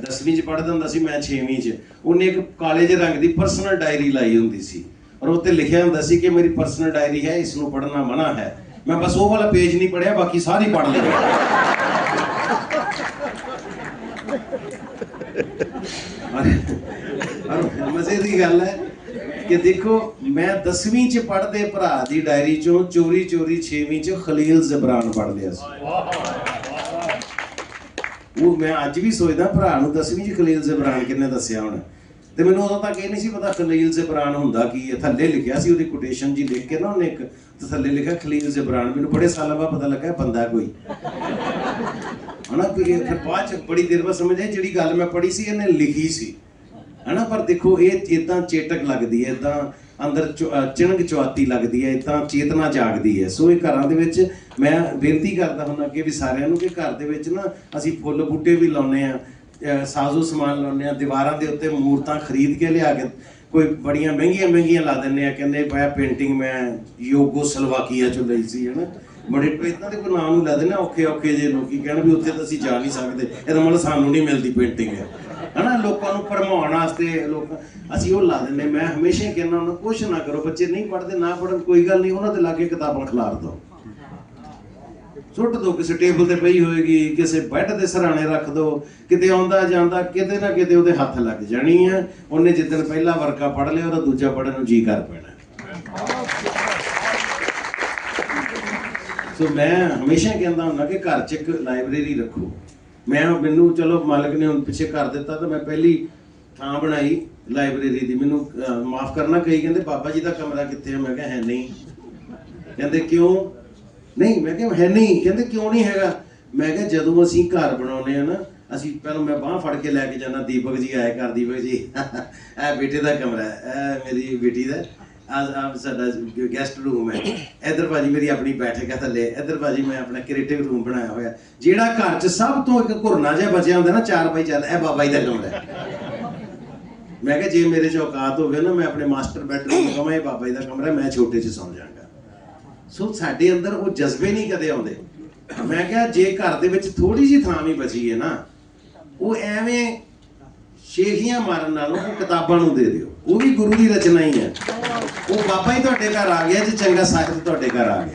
10ਵੀਂ ਚ ਪੜ੍ਹਦਾ ਹੁੰਦਾ ਸੀ, ਮੈਂ 6ਵੀਂ ਚ। ਉਹਨੇ ਇੱਕ ਕਾਲੇ ਜਿਹੇ ਰੰਗ ਦੀ ਪਰਸਨਲ ਡਾਇਰੀ ਲਾਈ ਹੁੰਦੀ ਸੀ। ਔਰ ਉੱਤੇ ਲਿਖਿਆ ਹੁੰਦਾ ਸੀ ਕਿ ਮੇਰੀ ਪਰਸਨਲ ਡਾਇਰੀ ਹੈ, ਇਸ ਨੂੰ ਪੜ੍ਹਨਾ ਮਨਾ ਹੈ। ਮੈਂ ਬਸ ਉਹ ਵਾਲਾ ਪੇਜ ਨਹੀਂ ਪੜ੍ਹਿਆ, ਬਾਕੀ ਸਾਰੀ ਪੜ੍ਹ ਲਈ। ਔਰ ਔਰ ਮਜ਼ੇ ਦੀ ਗੱਲ ਹੈ ਕਿ ਦੇਖੋ, ਮੈਂ 10ਵੀਂ ਚ ਪੜ੍ਹਦੇ ਭਰਾ ਦੀ ਡਾਇਰੀ ਚੋਂ ਚੋਰੀ ਚੋਰੀ 6ਵੀਂ ਚ ਖਲੀਲ ਜ਼ਬਰਾਨ ਪੜ੍ਹ ਲਿਆ ਸੀ। ਉਹ ਮੈਂ ਅੱਜ ਵੀ ਸੋਚਦਾ ਭਰਾ ਨੂੰ 10ਵੀਂ ਚ ਖਲੀਲ ਜ਼ਬਰਾਨ ਕਿੰਨੇ ਦੱਸਿਆ ਹੁਣ। ਤੇ ਮੈਨੂੰ ਉਦੋਂ ਤੱਕ ਇਹ ਨਹੀਂ ਸੀ ਪਤਾ ਖਲੀਲ ਜ਼ਬਰਾਨ ਹੁੰਦਾ ਕੀ ਹੈ। ਥੱਲੇ ਲਿਖਿਆ ਸੀ ਉਹਦੀ ਕੋਟੇਸ਼ਨ ਜੀ ਲਿਖ ਕੇ ਨਾ ਉਹਨੇ ਇੱਕ, ਤੇ ਥੱਲੇ ਲਿਖਿਆ ਖਲੀਲ ਜ਼ਬਰਾਨ। ਮੈਨੂੰ ਬੜੇ ਸਾਲਾਂ ਬਾਅਦ ਪਤਾ ਲੱਗਾ ਬੰਦਾ ਕੋਈ। ਹਨਾ ਕਿ ਫਿਰ ਬਾਅਦ ਚ ਬੜੀ ਦੇਰ ਬਾਅਦ ਸਮਝ ਆਈ, ਜਿਹੜੀ ਗੱਲ ਮੈਂ ਪੜ੍ਹੀ ਸੀ, ਇਹਨੇ ਲਿਖੀ ਸੀ। ਹਨਾ? ਪਰ ਦੇਖੋ, ਇਹ ਇਦਾਂ ਚੇਟਕ ਲੱਗਦੀ ਹੈ, ਇਦਾਂ ਅੰਦਰ ਚੁ- ਅਹ ਚਿਣਗ ਚੁਆਤੀ ਲੱਗਦੀ ਹੈ, ਇਦਾਂ ਚੇਤਨਾ ਜਾਗਦੀ ਹੈ। ਸੋ ਇਹ ਘਰਾਂ ਦੇ ਵਿੱਚ ਮੈਂ ਬੇਨਤੀ ਕਰਦਾ ਹੁੰਦਾ ਕਿ ਵੀ ਸਾਰਿਆਂ ਨੂੰ ਕਿ ਘਰ ਦੇ ਵਿੱਚ ਨਾ ਅਸੀਂ ਫੁੱਲ ਬੂਟੇ ਵੀ ਲਾਉਨੇ ਆ ਸਾਜ਼ੋ ਸਮਾਨ ਲਾਉਨੇ ਆ ਦੀਵਾਰਾਂ ਦੇ ਉੱਤੇ ਮੂਰਤਾਂ ਖਰੀਦ ਕੇ ਲਿਆ ਕੇ ਕੋਈ ਬੜੀਆਂ ਮਹਿੰਗੀਆਂ ਮਹਿੰਗੀਆਂ ਲਾ ਦਿੰਨੇ ਆ ਕਹਿੰਦੇ ਪਾਇਆ ਪੇਂਟਿੰਗ ਮੈਂ ਯੋਗੋ ਸਲਵਾਕੀਆ ਚੋਂ ਲਈ ਸੀ, ਹਨਾ? ਬੜੇ ਇਦਾਂ ਦੇ ਕੋਈ ਨਾਮ ਨੂੰ ਲੈ ਦਿੰਦੇ ਔਖੇ ਔਖੇ ਜੇ ਲੋਕੀ ਕਹਿਣ ਵੀ ਉੱਥੇ ਤਾਂ ਅਸੀਂ ਜਾ ਨਹੀਂ ਸਕਦੇ। ਇਹਦਾ ਮਤਲਬ ਸਾਨੂੰ ਨਹੀਂ ਮਿਲਦੀ ਪੇਂਟਿੰਗ ਹੈ ਹਨਾ, ਲੋਕਾਂ ਨੂੰ ਭਰਮਾਉਣ ਵਾਸਤੇ ਲੋਕ ਅਸੀਂ ਉਹ ਲਾ ਦਿੰਦੇ, ਮੈਂ ਹਮੇਸ਼ਾ ਹੀ ਕਹਿੰਦਾ ਉਹਨਾਂ ਕੁਛ ਨਾ ਕਰੋ, ਬੱਚੇ ਨਹੀਂ ਪੜ੍ਹਦੇ, ਨਾ ਪੜ੍ਹਨ, ਕੋਈ ਗੱਲ ਨਹੀਂ, ਉਹਨਾਂ ਦੇ ਲਾਗੇ ਕਿਤਾਬਾਂ ਖਿਲਾਰ ਦਿਓ। ਸੁੱਟ ਦੋ ਕਿਸੇ ਟੇਬਲ ਤੇ ਪਈ ਹੋਏਗੀ, ਕਿਸੇ ਬੈੱਡ ਦੇ ਸਰਾਣੇ ਰੱਖ ਦੋ ਕਿਤੇ ਆਉਂਦਾ ਜਾਂਦਾ, ਕਿਤੇ ਨਾ ਕਿਤੇ ਉਹਦੇ ਹੱਥ ਲੱਗ ਜਾਣੀ ਹੈ ਉਹਨੇ ਜਿੱਦਣ ਪਹਿਲਾ ਵਰਕਾ ਪੜ੍ਹ ਲਿਆ, ਉਹਦਾ ਦੂਜਾ ਪੜ੍ਹਨ ਨੂੰ ਜੀ ਕਰ ਪੈਣਾ। ਸੋ ਮੈਂ ਹਮੇਸ਼ਾ ਕਹਿੰਦਾ ਹੁੰਦਾ ਕਿ ਘਰ 'ਚ ਇੱਕ ਲਾਇਬ੍ਰੇਰੀ ਰੱਖੋ। ਮੈਂ ਮੈਨੂੰ ਚਲੋ ਮਾਲਕ ਨੇ ਹੁਣ ਪਿੱਛੇ ਕਰ ਦਿੱਤਾ ਤਾਂ ਮੈਂ ਪਹਿਲੀ ਥਾਂ ਬਣਾਈ ਲਾਇਬ੍ਰੇਰੀ ਦੀ। ਮੈਨੂੰ ਮਾਫ ਕਰਨਾ, ਕਈ ਕਹਿੰਦੇ ਬਾਬਾ ਜੀ ਦਾ ਕਮਰਾ ਕਿੱਥੇ ਹੈ ਮੈਂ ਕਿਹਾ ਹੈ ਨਹੀਂ। ਕਹਿੰਦੇ ਕਿਉਂ? ਨਹੀਂ, ਮੈਂ ਕਿਹਾ ਹੈ ਨਹੀਂ। ਕਹਿੰਦੇ ਕਿਉਂ ਨਹੀਂ ਹੈਗਾ? ਮੈਂ ਕਿਹਾ ਜਦੋਂ ਅਸੀਂ ਘਰ ਬਣਾਉਨੇ ਆ ਨਾ, ਅਸੀਂ ਪਹਿਲਾਂ ਮੈਂ ਬਾਹ ਫੜ ਕੇ ਲੈ ਕੇ ਜਾਂਦਾ, ਦੀਪਕ ਜੀ ਆਏ ਘਰ ਦੀਪਕ ਜੀ। [LAUGHS] ਇਹ ਬੇਟੇ ਦਾ ਕਮਰਾ ਹੈ, ਇਹ ਮੇਰੀ ਬੇਟੀ ਦਾ। ਸਾਡਾ ਗੈਸਟ ਰੂਮ ਹੈ। ਇਧਰ ਭਾਜੀ ਮੇਰੀ ਆਪਣੀ ਬੈਠਕ ਹੈ ਥੱਲੇ। ਇਧਰ ਭਾਜੀ ਮੈਂ ਆਪਣਾ ਕ੍ਰੀਏਟਿਵ ਰੂਮ ਬਣਾਇਆ ਹੋਇਆ। ਜਿਹੜਾ ਘਰ 'ਚ ਸਭ ਤੋਂ ਇੱਕ ਘੁਰਨਾ ਜਿਹਾ ਬਚਿਆ ਹੁੰਦਾ ਨਾ, ਚਾਰ ਬਾਈ ਚੱਲ ਇਹ ਬਾਬਾ ਜੀ ਦਾ ਕਮਰਾ ਮੈਂ ਕਿਹਾ ਜੇ ਮੇਰੇ ਚ ਔਕਾਤ ਹੋਵੇ ਨਾ, ਮੈਂ ਆਪਣੇ ਮਾਸਟਰ ਬੈਡਰੂਮ ਨੂੰ ਇਹ ਬਾਬਾ ਜੀ ਦਾ ਕਮਰਾ ਮੈਂ ਛੋਟੇ 'ਚ ਸੌਂ ਜਾਵਾਂਗਾ। ਸੋ ਸਾਡੇ ਅੰਦਰ ਉਹ ਜਜ਼ਬੇ ਨਹੀਂ ਕਦੇ ਆਉਂਦੇ। ਮੈਂ ਕਿਹਾ ਜੇ ਘਰ ਦੇ ਵਿੱਚ ਥੋੜੀ ਜਿਹੀ ਥਾਂ ਵੀ ਬਚੀ ਹੈ ਨਾ, ਉਹ ਐਵੇਂ ਸ਼ੇਖੀਆਂ ਮਾਰਨ ਨਾਲੋਂ ਉਹ ਕਿਤਾਬਾਂ ਨੂੰ ਦੇ ਦਿਓ। ਉਹ ਵੀ ਗੁਰੂ ਦੀ ਰਚਨਾ ਹੀ ਹੈ। ਉਹ ਬਾਬਾ ਹੀ ਤੁਹਾਡੇ ਘਰ ਆ ਗਿਆ, ਜੇ ਚੰਗਾ ਸਾਹਿਤ ਤੁਹਾਡੇ ਘਰ ਆ ਗਿਆ।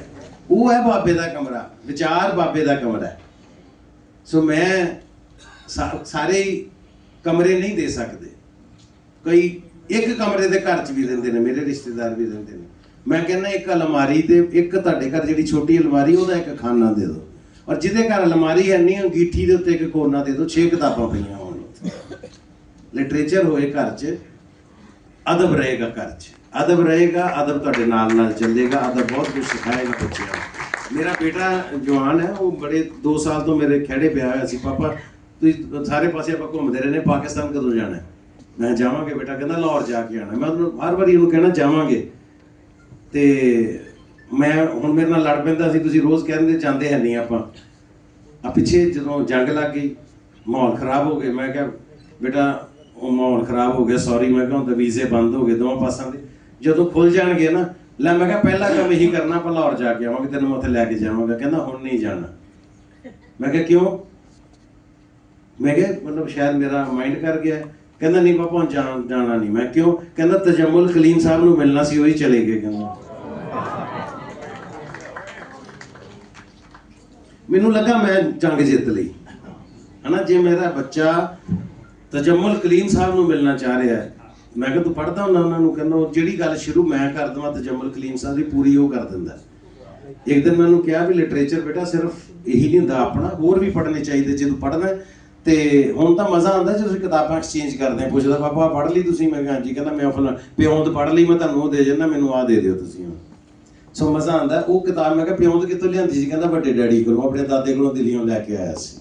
ਉਹ ਹੈ ਬਾਬੇ ਦਾ ਕਮਰਾ, ਵਿਚਾਰ ਬਾਬੇ ਦਾ ਕਮਰਾ ਹੈ। ਸੋ ਮੈਂ ਸਾ- ਸਾਰੇ ਕਮਰੇ ਨਹੀਂ ਦੇ ਸਕਦੇ। ਕਈ ਇੱਕ ਕਮਰੇ ਦੇ ਘਰ 'ਚ ਵੀ ਰਹਿੰਦੇ ਨੇ, ਮੇਰੇ ਰਿਸ਼ਤੇਦਾਰ ਵੀ ਰਹਿੰਦੇ ਨੇ। ਮੈਂ ਕਹਿੰਦਾ ਇੱਕ ਅਲਮਾਰੀ ਤੇ ਇੱਕ ਤੁਹਾਡੇ ਘਰ ਜਿਹੜੀ ਛੋਟੀ ਅਲਮਾਰੀ, ਉਹਦਾ ਇੱਕ ਖਾਨਾ ਦੇ ਦਿਓ। ਔਰ ਜਿਹਦੇ ਘਰ ਅਲਮਾਰੀ ਹੈ ਨਹੀਂ ਅੰਗੀਠੀ ਦੇ ਉੱਤੇ ਇੱਕ ਕੋਨਾ ਦੇ ਦਿਓ 6 ਕਿਤਾਬਾਂ ਪਈਆਂ ਹੋਣ। ਲਿਟਰੇਚਰ ਹੋਏ ਘਰ 'ਚ, ਅਦਬ ਰਹੇਗਾ ਘਰ 'ਚ। ਅਦਬ ਰਹੇਗਾ, ਅਦਬ ਤੁਹਾਡੇ ਨਾਲ ਨਾਲ ਚੱਲੇਗਾ, ਅਦਬ ਬਹੁਤ ਕੁਝ ਸਿਖਾਏਗਾ ਬੱਚਿਆਂ ਨੂੰ। ਮੇਰਾ ਬੇਟਾ ਜਵਾਨ ਹੈ, ਉਹ ਬੜੇ 2 ਸਾਲ ਤੋਂ ਮੇਰੇ ਖੜੇ ਪਿਆ ਹੋਇਆ ਸੀ। ਪਾਪਾ, ਤੁਸੀਂ ਸਾਰੇ ਪਾਸੇ ਆਪਾਂ ਘੁੰਮਦੇ ਰਹੇ ਨੇ ਪਾਕਿਸਤਾਨ ਕਦੋਂ ਜਾਣਾ ਮੈਂ ਜਾਵਾਂਗੇ ਬੇਟਾ, ਕਹਿੰਦਾ ਲਾਹੌਰ ਜਾ ਕੇ ਆਣਾ ਮੈਂ ਉਹਨੂੰ ਹਰ ਵਾਰੀ ਉਹਨੂੰ ਕਹਿਣਾ, ਜਾਵਾਂਗੇ। ਤੇ ਮੈਂ ਹੁਣ ਮੇਰੇ ਨਾਲ ਲੜ ਪੈਂਦਾ ਸੀ, ਤੁਸੀਂ ਰੋਜ਼ ਕਹਿੰਦੇ ਜਾਂਦੇ ਹੈ ਨਹੀਂ ਆਪਾਂ। ਆ ਪਿੱਛੇ ਜਦੋਂ ਜੰਗ ਲੱਗ ਗਈ, ਮਾਹੌਲ ਖਰਾਬ ਹੋ ਗਿਆ। ਮੈਂ ਕਿਹਾ, ਬੇਟਾ, ਉਹ ਮਾਹੌਲ ਖਰਾਬ ਹੋ ਗਿਆ ਸੌਰੀ ਮੈਂ ਕਿਹਾ, ਹੁਣ ਤਾਂ ਵੀਜ਼ੇ ਬੰਦ ਹੋ ਗਏ ਦੋਵਾਂ ਪਾਸਾਂ ਦੇ। ਜਦੋਂ ਖੁੱਲ ਜਾਣਗੇ ਨਾ, ਲੈ ਮੈਂ ਕਿਹਾ ਪਹਿਲਾ ਕੰਮ ਇਹੀ ਕਰਨਾ, ਆਪਾਂ ਲਾਹੌਰ ਜਾ ਕੇ ਆਵਾਂਗੇ, ਤੈਨੂੰ ਮੈਂ ਉੱਥੇ ਲੈ ਕੇ ਜਾਵਾਂਗਾ। ਕਹਿੰਦਾ ਹੁਣ ਨਹੀਂ ਜਾਣਾ। ਮੈਂ ਕਿਹਾ ਕਿਉਂ? ਮੈਂ ਕਿਹਾ ਮਤਲਬ ਸ਼ਾਇਦ ਮੇਰਾ ਮਾਈਂਡ ਕਰ ਗਿਆ। ਕਹਿੰਦਾ ਨਹੀਂ ਪਾਪਾ, ਹੁਣ ਜਾਣ- ਜਾਣਾ ਨਹੀਂ। ਮੈਂ ਕਿਉਂ? ਕਹਿੰਦਾ ਤਜਮੁਲ ਕਲੀਮ ਸਾਹਿਬ ਨੂੰ ਮਿਲਣਾ ਸੀ, ਉਹੀ ਚਲੇ ਗਏ ਕਹਿੰਦਾ। ਮੈਨੂੰ ਲੱਗਾ ਮੈਂ ਜੰਗ ਜਿੱਤ ਲਈ। ਹਨਾ, ਜੇ ਮੇਰਾ ਬੱਚਾ ਤਜਮੁਲ ਕਲੀਮ ਸਾਹਿਬ ਨੂੰ ਮਿਲਣਾ ਚਾਹ ਰਿਹਾ ਹੈ ਮੈਂ ਕਿਹਾ ਤੂੰ ਪੜਦਾ ਹੁੰਦਾ ਉਹਨਾਂ ਨੂੰ, ਕਹਿੰਦਾ ਜਿਹੜੀ ਗੱਲ ਸ਼ੁਰੂ ਮੈਂ ਕਰ ਦਵਾਂ ਤਜਮੁਲ ਕਲੀਮ ਸਾਹਿਬ ਦੀ ਪੂਰੀ ਉਹ ਕਰ ਦਿੰਦਾ। ਇੱਕ ਦਿਨ ਮੈਨੂੰ ਕਿਹਾ ਵੀ ਲਿਟਰੇਚਰ ਬੇਟਾ ਸਿਰਫ ਇਹੀ ਨਹੀਂ ਹੁੰਦਾ, ਆਪਣਾ ਹੋਰ ਵੀ ਪੜ੍ਹਨੇ ਚਾਹੀਦੇ ਜੇ ਤੂੰ ਪੜ੍ਹਨਾ ਤੇ ਹੁਣ ਤਾਂ ਮਜ਼ਾ ਆਉਂਦਾ ਜੇ ਤੁਸੀਂ ਕਿਤਾਬਾਂ ਐਕਸਚੇਂਜ ਕਰਦੇ ਆ ਪੁੱਛਦਾ, ਪਾਪਾ ਪੜ੍ਹ ਲਈ ਤੁਸੀਂ? ਮੈਂ ਕਿਹਾ, ਹਾਂਜੀ। ਕਹਿੰਦਾ, ਮੈਂ ਫਲਾਂ ਪਿਓਂਦ ਪੜ੍ਹ ਲਈ, ਮੈਂ ਤੁਹਾਨੂੰ ਉਹ ਦੇ ਜਾਂਦਾ ਮੈਨੂੰ ਆ ਦੇ ਦਿਓ ਤੁਸੀਂ ਹੁਣ। ਸੋ ਮਜ਼ਾ ਆਉਂਦਾ, ਉਹ ਕਿਤਾਬ, ਮੈਂ ਕਿਹਾ, ਪਿਓਂਦ ਕਿੱਥੋਂ ਲਿਆਂਦੀ ਸੀ? ਕਹਿੰਦਾ, ਵੱਡੇ ਡੈਡੀ ਕੋਲੋਂ, ਆਪਣੇ ਦਾਦੇ ਕੋਲੋਂ ਦਿੱਲੀੋਂ ਲੈ ਕੇ ਆਇਆ ਸੀ।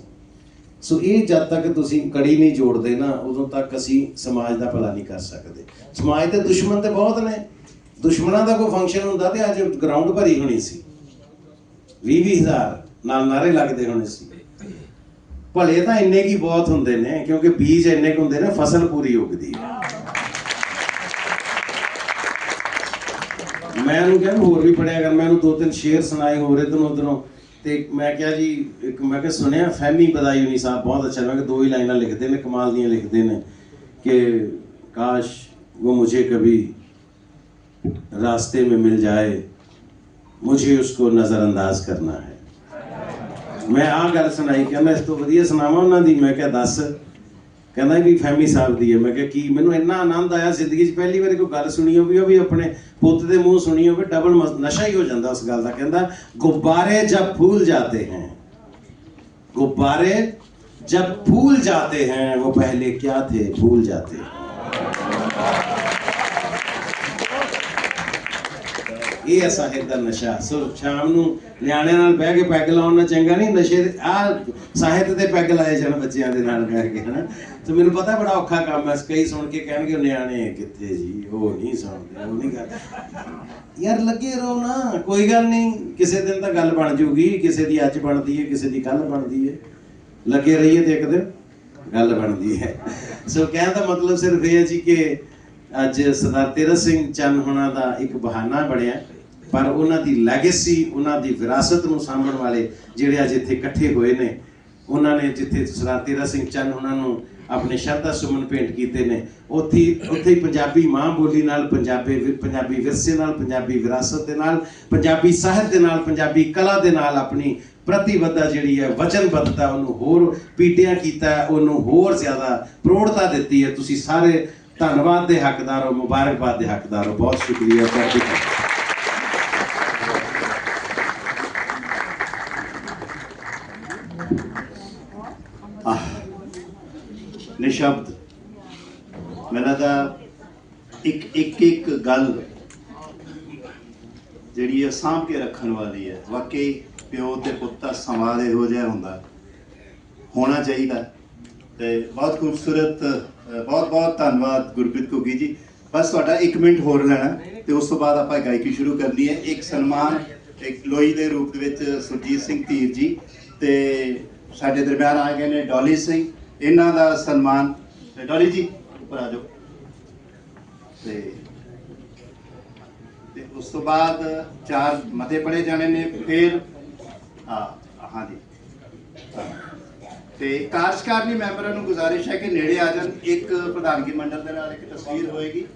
ਸੋ ਇਹ ਜਦ ਤੱਕ ਤੁਸੀਂ ਕੜੀ ਨਹੀਂ ਜੋੜਦੇ ਨਾ, ਉਦੋਂ ਤੱਕ ਅਸੀਂ ਸਮਾਜ ਦਾ ਭਲਾ ਨਹੀਂ ਕਰ ਸਕਦੇ। ਸਮਾਜ ਦੇ ਦੁਸ਼ਮਣ ਤੇ ਬਹੁਤ ਨੇ। ਦੁਸ਼ਮਣਾਂ ਦਾ ਕੋਈ ਫੰਕਸ਼ਨ ਹੁੰਦਾ ਤੇ ਅੱਜ ਗਰਾਊਂਡ ਭਰੀ ਹੋਣੀ ਸੀ। 20000 ਨਾਲ ਨਾਰੇ ਲੱਗਦੇ ਹੋਣੇ ਸੀ। ਭਲੇ ਤਾਂ ਇੰਨੇ ਕੀ ਬਹੁਤ ਹੁੰਦੇ ਨੇ, ਕਿਉਂਕਿ ਬੀਜ ਇੰਨੇ ਕੁ ਹੁੰਦੇ ਨੇ, ਫਸਲ ਪੂਰੀ ਉਗਦੀ ਹੈ। ਮੈਂ ਉਹਨੂੰ ਕਿਹਾ, ਹੋਰ ਵੀ ਪੜਿਆ ਕਰ। ਮੈਂ ਉਹਨੂੰ ਦੋ ਤਿੰਨ ਸ਼ੇਰ ਸੁਣਾਏ ਹੋਰ ਇਧਰੋਂ ਉਧਰੋਂ ਤੇ ਮੈਂ ਕਿਹਾ ਜੀ ਇੱਕ ਮੈਂ ਕਿਹਾ ਸੁਣਿਆ ਫਹਿਮੀ ਬਦਾਯੂਨੀ ਸਾਹਿਬ ਬਹੁਤ ਅੱਛਾ ਮੈਂ ਕਿਹਾ ਦੋ ਹੀ ਲਾਈਨਾਂ ਲਿਖਦੇ ਨੇ ਕਮਾਲ ਦੀਆਂ ਲਿਖਦੇ ਨੇ ਕਿ ਕਾਸ਼ वो मुझे कभी रास्ते में मिल जाए मुझे उसको नज़रअंदाज करना है ਮੈਂ ਆਹ ਗੱਲ ਸੁਣਾਈ ਕਹਿੰਦਾ ਇਸ ਤੋਂ ਵਧੀਆ ਸੁਣਾਵਾਂ ਉਹਨਾਂ ਦੀ ਮੈਂ ਕਿਹਾ ਦੱਸ ਕਹਿੰਦਾ ਵੀ ਫੈਮੀ ਸਾਹਿਬ ਦੀ ਹੈ। ਮੈਂ ਕਿਹਾ, ਕੀ? ਮੈਨੂੰ ਇੰਨਾ ਆਨੰਦ ਆਇਆ ਜ਼ਿੰਦਗੀ 'ਚ। ਪਹਿਲੀ ਵਾਰੀ ਕੋਈ ਗੱਲ ਸੁਣੀ ਹੋਵੇ, ਉਹ ਵੀ ਆਪਣੇ ਪੁੱਤ ਦੇ ਮੂੰਹ ਸੁਣੀ ਹੋਵੇ ਡਬਲ ਨਸ਼ਾ ਹੀ ਹੋ ਜਾਂਦਾ ਉਸ ਗੱਲ ਦਾ। ਕਹਿੰਦਾ, ਗੁਬਾਰੇ ਜਬ ਫੂਲ ਜਾਂਦੇ ਹਨ ਗੁਬਾਰੇ जब फूल जाते हैं ਉਹ ਪਹਿਲੇ क्या ਥੇ? भूल जाते हैं ਇਹ ਹੈ ਸਾਹਿਤ ਦਾ ਨਸ਼ਾ। ਸੋ ਸ਼ਾਮ ਨੂੰ ਨਿਆਣਿਆਂ ਨਾਲ ਬਹਿ ਕੇ ਪੈਗ ਲਾਉਣਾ ਚੰਗਾ ਨਹੀਂ, ਨਸ਼ੇ ਆ ਸਾਹਿਤ ਦੇ ਪੈਗ ਲਾਏ ਜਾਣ ਬੱਚਿਆਂ ਦੇ ਨਾਲ ਬਹਿ ਕੇ, ਹਨਾ? ਤੇ ਮੈਨੂੰ ਪਤਾ ਬੜਾ ਔਖਾ ਕੰਮ ਹੈ, ਕਈ ਸੁਣ ਕੇ ਕਹਿਣਗੇ ਨਿਆਣੇ ਕਿੱਥੇ ਜੀ? ਉਹ ਨਹੀਂ ਸੁਣਦੇ, ਉਹ ਨਹੀਂ ਕਰਦੇ ਯਾਰ ਲੱਗੇ ਰਹੋ ਨਾ, ਕੋਈ ਗੱਲ ਨਹੀਂ, ਕਿਸੇ ਦਿਨ ਤਾਂ ਗੱਲ ਬਣ ਜੂਗੀ, ਕਿਸੇ ਦੀ ਅੱਜ ਬਣਦੀ ਹੈ, ਕਿਸੇ ਦੀ ਕੱਲ ਬਣਦੀ ਹੈ। ਲੱਗੇ ਰਹੀਏ ਤੇ ਇੱਕ ਦਿਨ, ਗੱਲ ਬਣਦੀ ਹੈ। ਸੋ ਕਹਿਣ ਦਾ ਮਤਲਬ ਸਿਰਫ ਇਹ ਹੈ ਜੀ ਕਿ ਅੱਜ ਸਰਦਾਰ ਤੇਰਾ ਸਿੰਘ ਚੰਨ ਹੋਣਾ ਦਾ ਇੱਕ ਬਹਾਨਾ ਬਣਿਆ। ਪਰ ਉਹਨਾਂ ਦੀ ਲੈਗੇਸੀ ਉਹਨਾਂ ਦੀ ਵਿਰਾਸਤ ਨੂੰ ਸਾਂਭਣ ਵਾਲੇ ਜਿਹੜੇ ਅੱਜ ਇੱਥੇ ਇਕੱਠੇ ਹੋਏ ਨੇ, ਉਹਨਾਂ ਨੇ ਜਿੱਥੇ ਸਰਦਾਰ ਤੇਰਾ ਸਿੰਘ ਚੰਨ ਉਹਨਾਂ ਨੂੰ ਆਪਣੇ ਸ਼ਰਧਾ ਸੁਮਨ ਭੇਂਟ ਕੀਤੇ ਨੇ, ਉੱਥੇ ਉੱਥੇ ਪੰਜਾਬੀ ਮਾਂ ਬੋਲੀ ਨਾਲ, ਪੰਜਾਬੀ ਪੰਜਾਬੀ ਵਿਰਸੇ ਨਾਲ, ਪੰਜਾਬੀ ਵਿਰਾਸਤ ਦੇ ਨਾਲ, ਪੰਜਾਬੀ ਸਾਹਿਤ ਦੇ ਨਾਲ, ਪੰਜਾਬੀ ਕਲਾ ਦੇ ਨਾਲ ਆਪਣੀ ਪ੍ਰਤੀਬੱਧਤਾ ਜਿਹੜੀ ਹੈ, ਵਚਨਬੱਧਤਾ ਉਹਨੂੰ ਹੋਰ ਪੀਟਿਆ ਕੀਤਾ, ਉਹਨੂੰ ਹੋਰ ਜ਼ਿਆਦਾ ਪ੍ਰੋੜਤਾ ਦਿੱਤੀ ਹੈ। ਤੁਸੀਂ ਸਾਰੇ ਧੰਨਵਾਦ ਦੇ ਹੱਕਦਾਰ ਹੋ, ਮੁਬਾਰਕਬਾਦ ਦੇ ਹੱਕਦਾਰ ਹੋ। ਬਹੁਤ ਸ਼ੁਕਰੀਆ ਚੜ੍ਹਦੀ ਸ਼ਬਦ। ਮੈਨੂੰ ਤਾਂ ਇੱਕ ਇੱਕ ਇੱਕ ਗੱਲ ਜਿਹੜੀ ਹੈ ਸਾਂਭ ਕੇ ਰੱਖਣ ਵਾਲੀ ਹੈ। ਵਾਕਈ ਪਿਓ ਤੇ ਪੁੱਤ ਦਾ ਸੰਵਾਦ ਇਹੋ ਜਿਹਾ ਹੁੰਦਾ। ਹੋਣਾ ਚਾਹੀਦਾ। ਤੇ ਬਹੁਤ ਖੂਬਸੂਰਤ ਬਹੁਤ ਬਹੁਤ ਧੰਨਵਾਦ ਗੁਰਪ੍ਰੀਤ ਘੁੱਗੀ ਜੀ। ਬਸ ਤੁਹਾਡਾ 1 ਮਿੰਟ ਹੋਰ ਲੈਣਾ ਤੇ ਉਸ ਤੋਂ ਬਾਅਦ ਆਪਾਂ ਗਾਇਕੀ ਸ਼ੁਰੂ ਕਰਨੀ ਹੈ। ਇੱਕ ਸਨਮਾਨ, ਇੱਕ ਲੋਈ ਦੇ ਰੂਪ ਦੇ ਵਿੱਚ ਸੁਰਜੀਤ ਸਿੰਘ ਧੀਰ ਜੀ ਤੇ ਸਾਡੇ ਦਰਮਿਆਨ ਆ ਗਏ ਨੇ ਡੋਲੀ ਸਿੰਘ। ਇਹਨਾਂ ਦਾ ਸਨਮਾਨ ਤੇ ਡੋਲੀ ਜੀ ਉੱਪਰ ਆ ਜਾਓ। ਤੇ ਤੇ ਉਸ ਤੋਂ ਬਾਅਦ ਚਾਰ ਮਤੇ ਪੜੇ ਜਾਣੇ ਨੇ, ਫਿਰ ਹਾਂ ਹਾਂ ਜੀ। ਤੇ ਕਾਰਜਕਾਰਨੀ ਮੈਂਬਰਾਂ ਨੂੰ ਗੁਜ਼ਾਰਿਸ਼ ਹੈ ਕਿ ਨੇੜੇ ਆ ਜਾਣ। ਇੱਕ ਪ੍ਰਧਾਨਗੀ ਮੰਡਲ ਦੇ ਨਾਲ ਇੱਕ ਤਸਵੀਰ ਹੋਏਗੀ।